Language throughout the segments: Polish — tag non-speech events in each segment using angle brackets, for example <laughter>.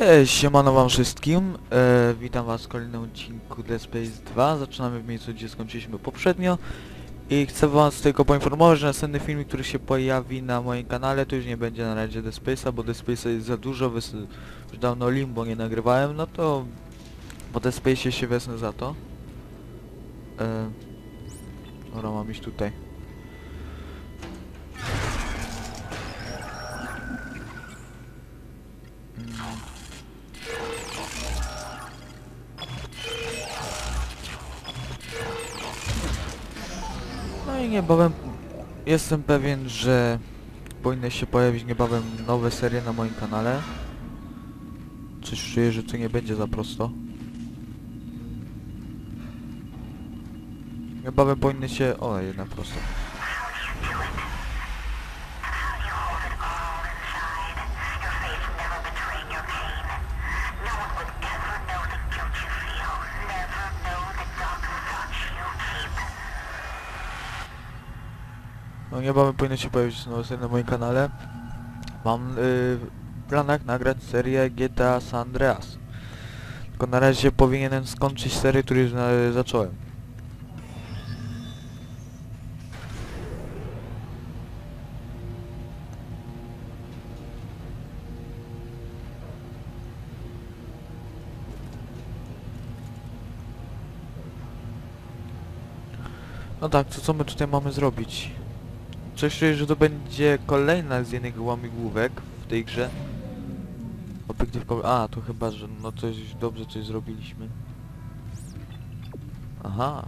Cześć, siemano wam wszystkim. E, witam was w kolejnym odcinku Dead Space 2. Zaczynamy w miejscu, gdzie skończyliśmy poprzednio. I chcę was tylko poinformować, że następny filmik, który się pojawi na moim kanale, to już nie będzie na razie Dead Space'a, bo Dead Space'a jest za dużo, wys już dawno Limbo nie nagrywałem, no to po Dead Space'ie się wesnę za to. E, dobra, mam iść tutaj. Niebawem jestem pewien, że powinny się pojawić niebawem nowe serie na moim kanale. Coś czuję, że to nie będzie za prosto. Niebawem powinny się... O, jednak prosto. No niebawem powinny się pojawić nowe na moim kanale. Mam yy, w planach nagrać serię GTA San Andreas. Tylko na razie powinienem skończyć serię, którą już zacząłem. No tak, to co my tutaj mamy zrobić? Coś czuję, że to będzie kolejna z jednych łamigłówek w tej grze. Obiektyw ko- A, to chyba, że no coś dobrze coś zrobiliśmy. Aha.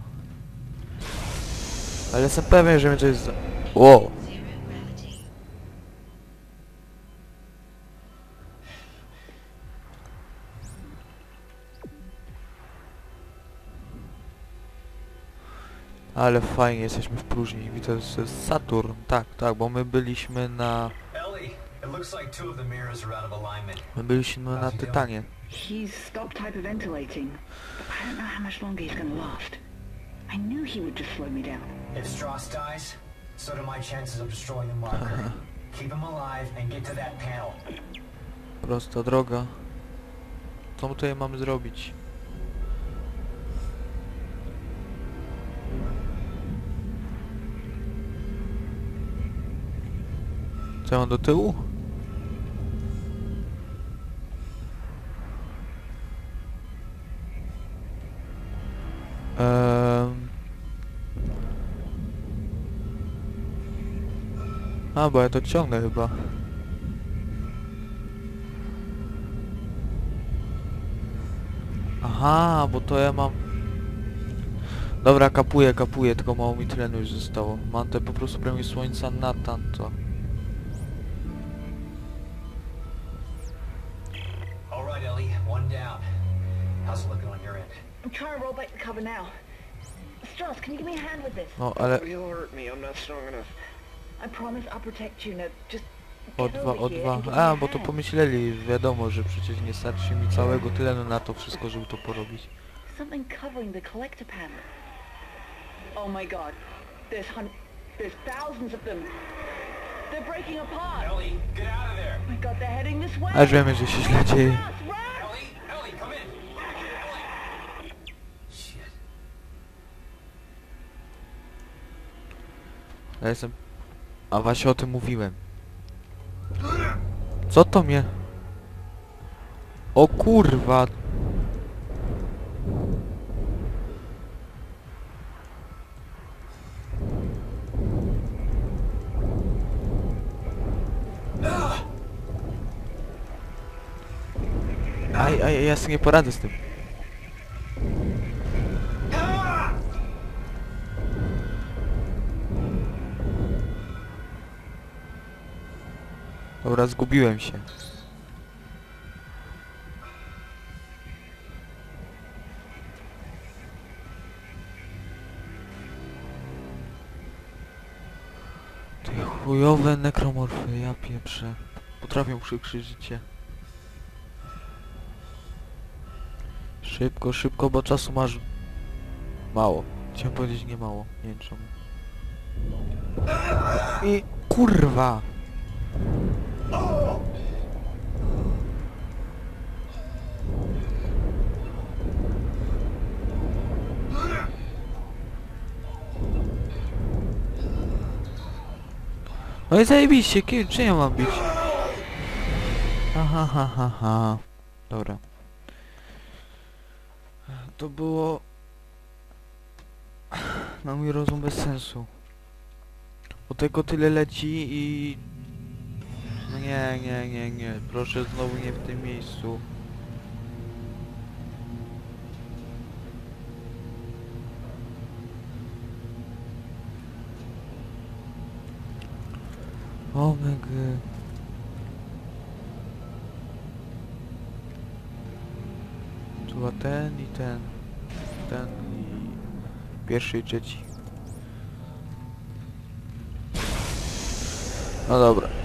Ale jestem pewien, że mnie coś za... Ale fajnie, jesteśmy w próżni. Widzę, to jest Saturn. Tak, tak, bo my byliśmy na... My byliśmy na Tytanie. He's stopped hyperventilating, but I don't know how much longer he's gonna last. I knew he would just slow me down. If Strauss dies, so do my chances of destroying the marker. <laughs> Keep him alive and get to that panel. Prosta droga. Co my tutaj mamy zrobić? Co mam do tyłu? A, bo ja to ciągnę chyba. Aha, bo to ja mam... Dobra, kapuję, kapuję, tylko mało mi tlenu już zostało. Mam te po prostu premię słońca na tamto. Now, just o dwa, o dwa. A, bo to pomyśleli, wiadomo, że przecież nie starczy mi całego tlenu na to wszystko, żeby to porobić. Something covering the collector panel. Oh my god. There's hun... There's thousands of them. They're breaking apart. Ellie, get out of there! Oh my god, they're heading this way. Aż wiemy, że się źle dzieje. Strauss, run! Ellie, Ellie, come in! Ellie! Shit. Ja jestem... A właśnie o tym mówiłem. Co to mnie? O kurwa! Aj, aj, ja sobie nie poradzę z tym. Dobra, zgubiłem się. Te chujowe nekromorfy, ja pieprzę. Potrafią przykrzyć życie. Szybko, szybko, bo czasu masz... Mało. Chciałem powiedzieć nie mało, nie wiem czemu. I... Kurwa! No i zajebiście, kim, czy ja mam bić? Aha, ha, ha, ha. Dobra. To było... Na mój rozum bez sensu. Bo tego tyle leci i... No nie, nie, nie, nie. Proszę znowu nie w tym miejscu. Omega. Tu była ten i ten. Ten i... Pierwszy i trzeci. No dobra.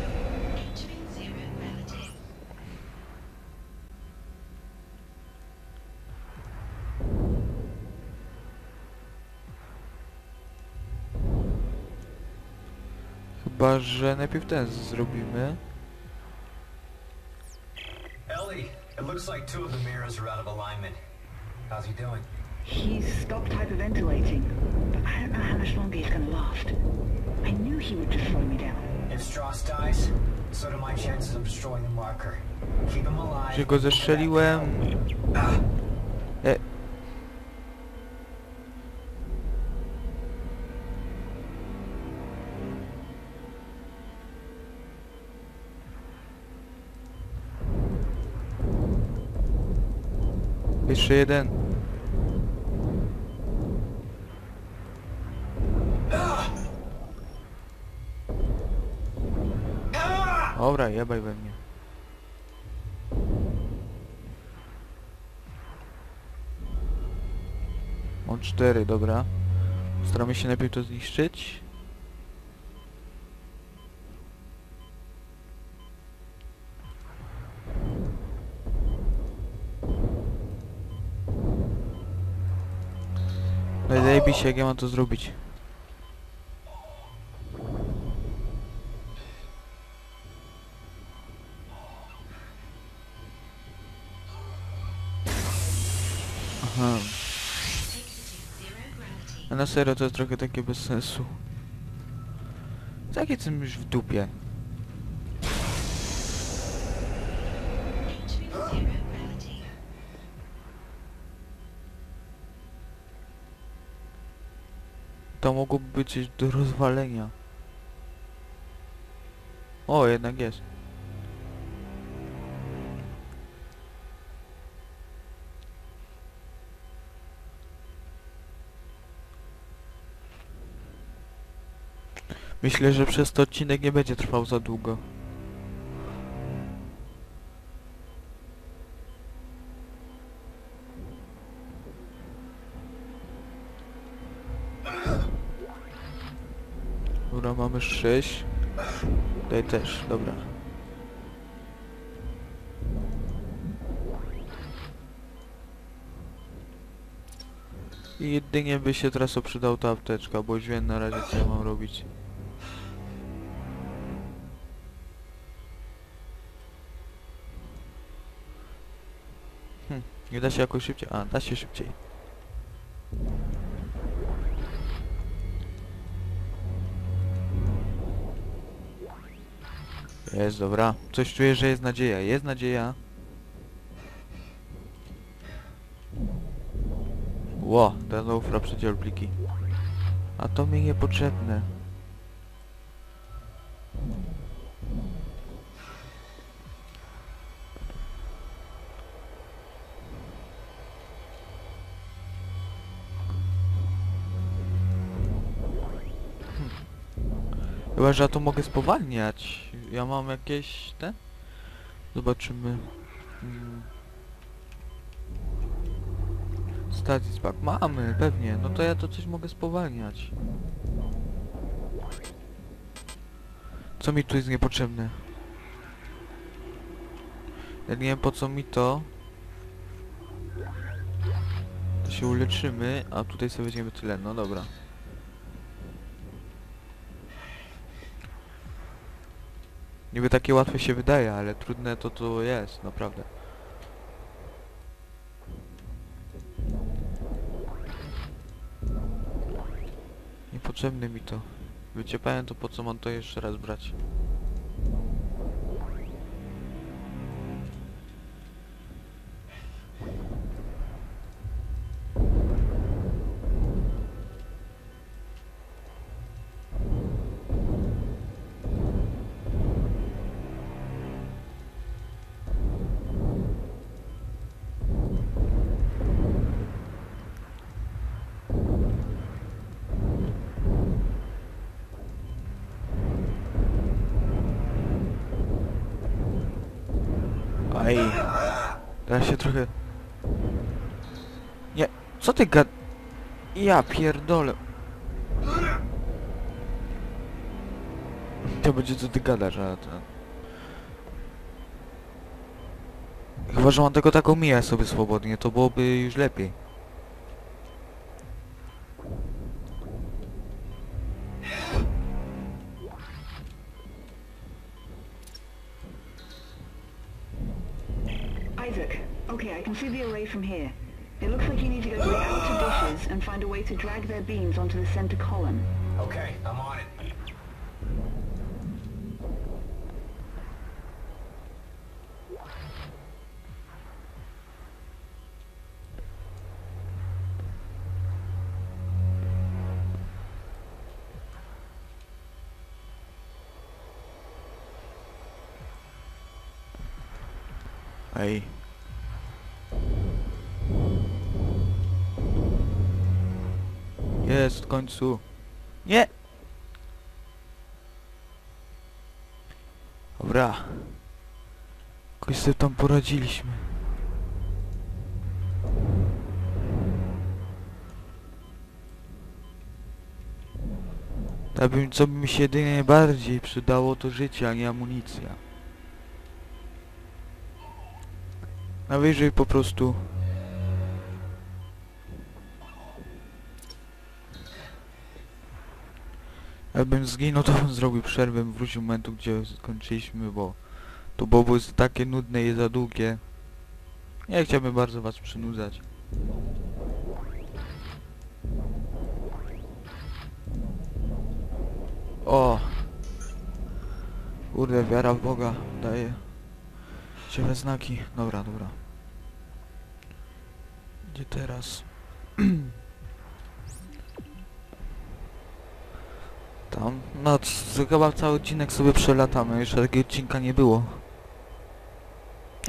Chyba, że najpierw ten zrobimy. Ellie, it looks like two of the mirrors are out of alignment. How's he doing? He's stopped hyperventilating, but I don't know how much longer he's gonna last. I knew he would just slow me down. If Strauss dies, so do my chances of destroying the marker. Keep him alive. Że go zestrzeliłem. E. Jeszcze jeden. Dobra, jebaj we mnie. Mam cztery, dobra. Staramy się najpierw to zniszczyć. No i zajebiście, jak ja mam to zrobić. Aha. A na serio to jest trochę takie bez sensu. Takie jestem już w dupie. To mogłoby być do rozwalenia. O, jednak jest. Myślę, że przez to odcinek nie będzie trwał za długo. Dobra, mamy 6. Tutaj też, dobra. I jedynie by się teraz przydał ta apteczka, bo już wiem na razie co ja mam robić. Hm, nie da się jakoś szybciej? A, da się szybciej. Jest, dobra. Coś czuję, że jest nadzieja. Jest nadzieja. Ło, teraz znowu przeciął pliki. A to mi niepotrzebne. Chyba, że ja to mogę spowalniać. Ja mam jakieś te? Zobaczymy. Mm. Status pack mamy, pewnie. No to ja to coś mogę spowalniać. Co mi tu jest niepotrzebne? Ja nie wiem po co mi to. To się uleczymy, a tutaj sobie weźmiemy tyle. No dobra. Niby takie łatwe się wydaje, ale trudne to to jest, naprawdę. Niepotrzebne mi to. wyciepałem, to po co mam to jeszcze raz brać? Aj. Teraz się trochę... Nie, co ty gad... Ja pierdolę. To będzie co ty gadasz, ale to... Chyba, że mam tego taką miję sobie swobodnie, to byłoby już lepiej. To drag their beams onto the center column. Okay, I'm on it. Ej. Jest w końcu. Nie! Dobra. Jakoś sobie tam poradziliśmy. Tak bym, co by mi się jedynie najbardziej przydało to życie, a nie amunicja. Najwyżej po prostu... Jakbym zginął, to bym zrobił przerwę, wrócił do momentu, gdzie skończyliśmy, bo to było jest takie nudne i za długie. Nie chciałbym bardzo was przynudzać. O! Kurde, wiara w Boga daje ciekawe znaki. Dobra, dobra. Gdzie teraz? <clears throat> Tam. No, chyba cały odcinek sobie przelatamy. Jeszcze takiego odcinka nie było.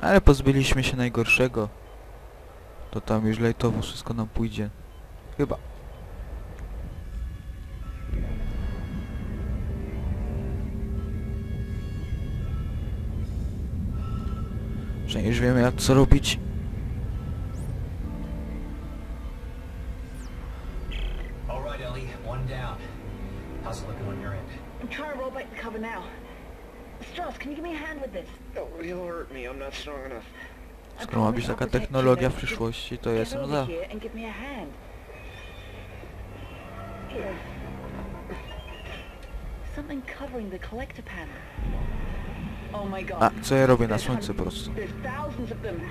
Ale pozbyliśmy się najgorszego. To tam już lejtowo wszystko nam pójdzie. Chyba. Przynajmniej już wiemy jak co robić. How's it looking on your end? I'm trying to roll back the cover now. Strauss, can you give me a hand with this? Oh, he'll hurt me. I'm not strong enough. Skoro ma być taka technologia w przyszłości, to jestem over za. here and give me a hand. Here. Something covering the collector panel. Oh my god. A, co ja robię na słońce po prostu? There's thousands of them.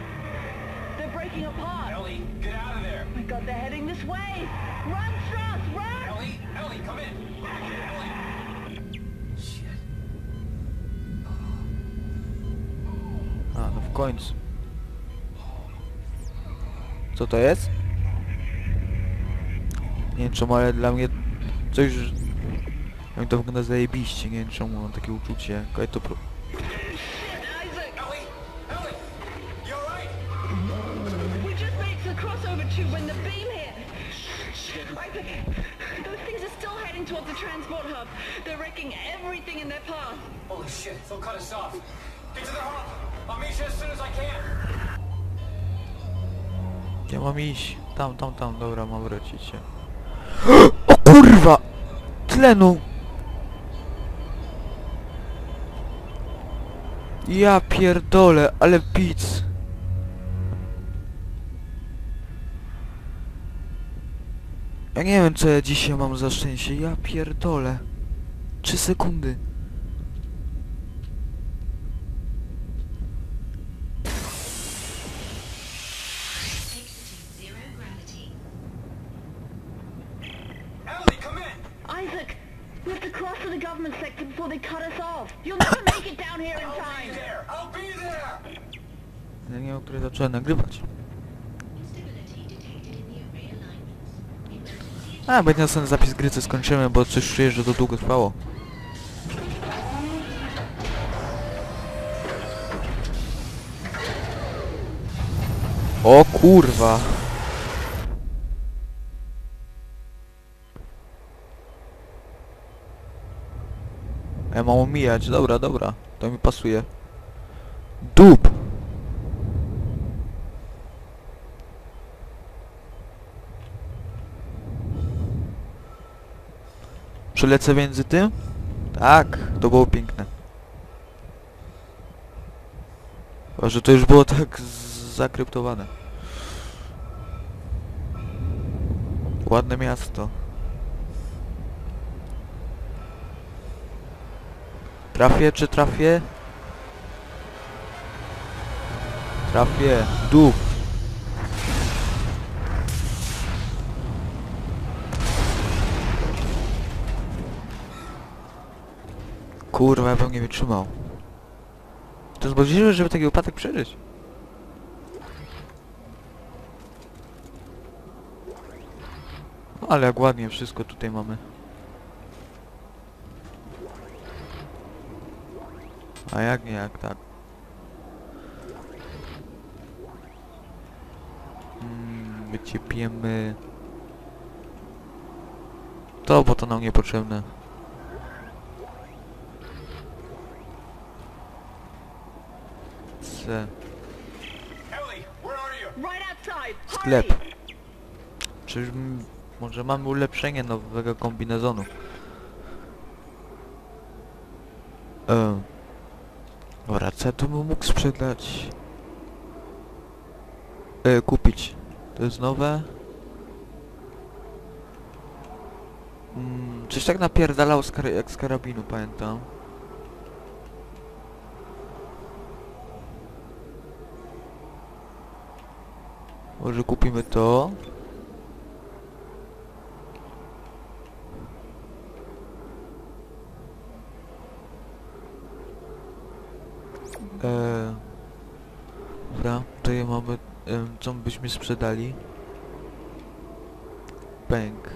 They're breaking apart. Ellie, get out of there! Oh my god, they're heading this way. Run, Strauss, run! Ellie, Ellie, come in! Ellie! Shit. A, no w końcu. Co to jest? Nie wiem czemu, ale dla mnie coś... Jak to wygląda zajebiście, nie wiem czemu mam takie uczucie. Kaj to pro... transport hub. They're wrecking everything in their path. Holy shit, they'll cut us off. Get to the hub! I'll meet you as soon as I can. Gdzie mam iść? Tam, tam, tam, dobra, mam wrócić się. <gasps> O kurwa! Tlenu! Ja pierdolę, ale pic! Ja nie wiem co ja dzisiaj mam za szczęście, ja pierdolę. Trzy sekundy. Exiting zero gravity. Ellie, come in! A, będzie następny zapis gry, co skończymy, bo coś czuję, że to długo trwało. O kurwa! Ja mam omijać, dobra, dobra, to mi pasuje. Dub! Przelecę między tym? Tak, to było piękne. Chyba, że to już było tak zakryptowane. Ładne miasto. Trafię czy trafię? Trafię. Dół. Kurwa, ja bym nie wytrzymał. To możliwe, żeby taki upadek przeżyć. No, ale jak ładnie wszystko tutaj mamy. A jak nie, jak tak. Mm, wyciepiemy... To, bo to nam niepotrzebne. Sklep. M- może mamy ulepszenie nowego kombinezonu? E. Dobra, co tu bym mógł sprzedać? E, kupić. To jest nowe. Mm, coś tak napierdalał z jak z karabinu, pamiętam. Może kupimy to. Eee, dobra, tutaj mamy, em, co byśmy sprzedali. Bęk.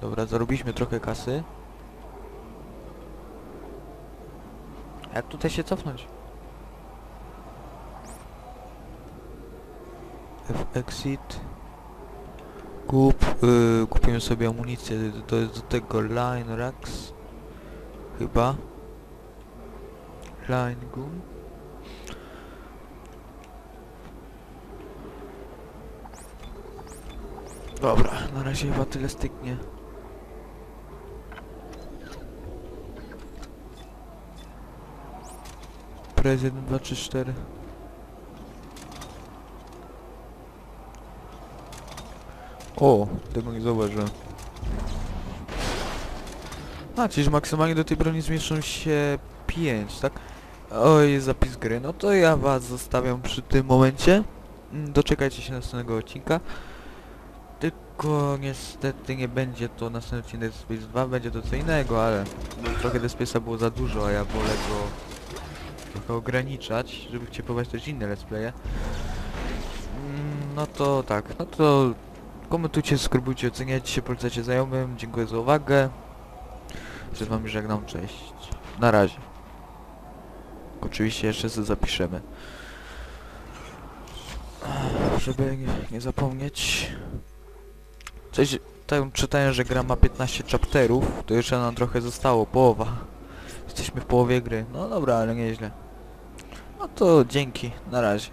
Dobra, zarobiliśmy trochę kasy. Jak tutaj się cofnąć? F exit. Kup, yy, kupimy sobie amunicję, do tego line racks. Chyba. Line gun. Dobra, na razie chyba tyle styknie. Prez 1, 2, 3, 4. O, tego nie zauważyłem. A, czyli maksymalnie do tej broni zmieszczą się 5, tak? Oj, zapis gry. No to ja was zostawiam przy tym momencie. Mm, Doczekajcie się następnego odcinka. Tylko niestety nie będzie to następny odcinek Dead Space 2, będzie to co innego, ale trochę Dead Space'a było za dużo, a ja wolę go trochę ograniczać, żeby wciepować też inne let's playe. Mm, No to tak, no to komentujcie, subskrybujcie, oceniajcie, polecacie znajomym. Dziękuję za uwagę. Przed wami żegnam, cześć. Na razie. Oczywiście jeszcze sobie zapiszemy. Żeby nie, nie zapomnieć. Coś, tak czytałem, że gra ma 15 chapterów, to jeszcze nam trochę zostało, połowa. Jesteśmy w połowie gry. No dobra, ale nieźle. No to dzięki, na razie.